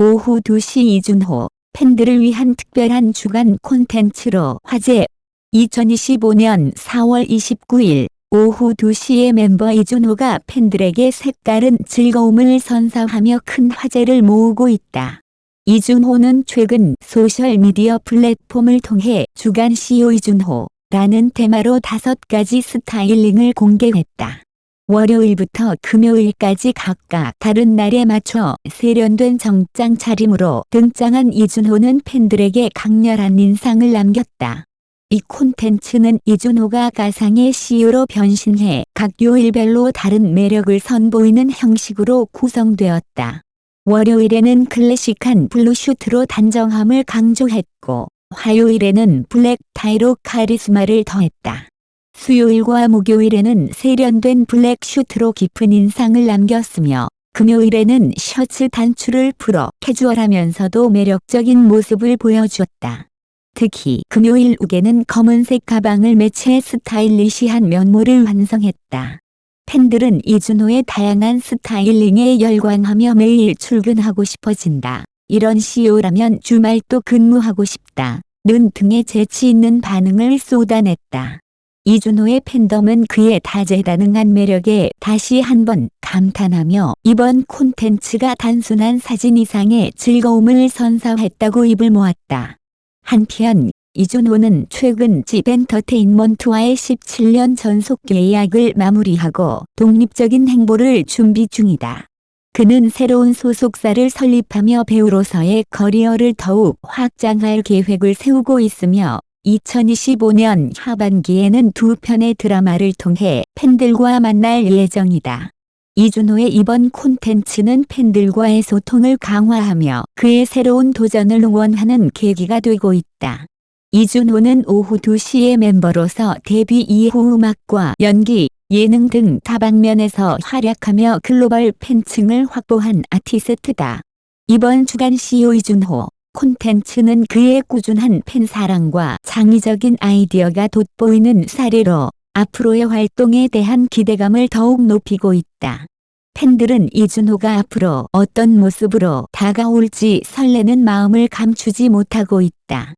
오후 2시 이준호 팬들을 위한 특별한 주간 콘텐츠로 화제 2025년 4월 29일 오후 2시에 멤버 이준호가 팬들에게 색다른 즐거움을 선사하며 큰 화제를 모으고 있다. 이준호는 최근 소셜미디어 플랫폼을 통해 주간 CEO 이준호라는 테마로 다섯 가지 스타일링을 공개했다. 월요일부터 금요일까지 각각 다른 날에 맞춰 세련된 정장 차림으로 등장한 이준호는 팬들에게 강렬한 인상을 남겼다. 이 콘텐츠는 이준호가 가상의 CEO로 변신해 각 요일별로 다른 매력을 선보이는 형식으로 구성되었다. 월요일에는 클래식한 블루슈트로 단정함을 강조했고 화요일에는 블랙 타이로 카리스마를 더했다. 수요일과 목요일에는 세련된 블랙 슈트로 깊은 인상을 남겼으며 금요일에는 셔츠 단추를 풀어 캐주얼하면서도 매력적인 모습을 보여주었다. 특히 금요일 욱에는 검은색 가방을 매치해 스타일리시한 면모를 완성했다. 팬들은 이준호의 다양한 스타일링에 열광하며 매일 출근하고 싶어진다. 이런 CEO라면 주말도 근무하고 싶다. 는 등의 재치 있는 반응을 쏟아냈다. 이준호의 팬덤은 그의 다재다능한 매력에 다시 한번 감탄하며 이번 콘텐츠가 단순한 사진 이상의 즐거움을 선사했다고 입을 모았다. 한편 이준호는 최근 집엔터테인먼트와의 17년 전속 계약을 마무리하고 독립적인 행보를 준비 중이다. 그는 새로운 소속사를 설립하며 배우로서의 커리어를 더욱 확장할 계획을 세우고 있으며 2025년 하반기에는 두 편의 드라마를 통해 팬들과 만날 예정이다. 이준호의 이번 콘텐츠는 팬들과의 소통을 강화하며 그의 새로운 도전을 응원하는 계기가 되고 있다. 이준호는 오후 2시에 멤버로서 데뷔 이후 음악과 연기, 예능 등 다방면에서 활약하며 글로벌 팬층을 확보한 아티스트다. 이번 주간 CEO 이준호 콘텐츠는 그의 꾸준한 팬 사랑과 창의적인 아이디어가 돋보이는 사례로 앞으로의 활동에 대한 기대감을 더욱 높이고 있다. 팬들은 이준호가 앞으로 어떤 모습으로 다가올지 설레는 마음을 감추지 못하고 있다.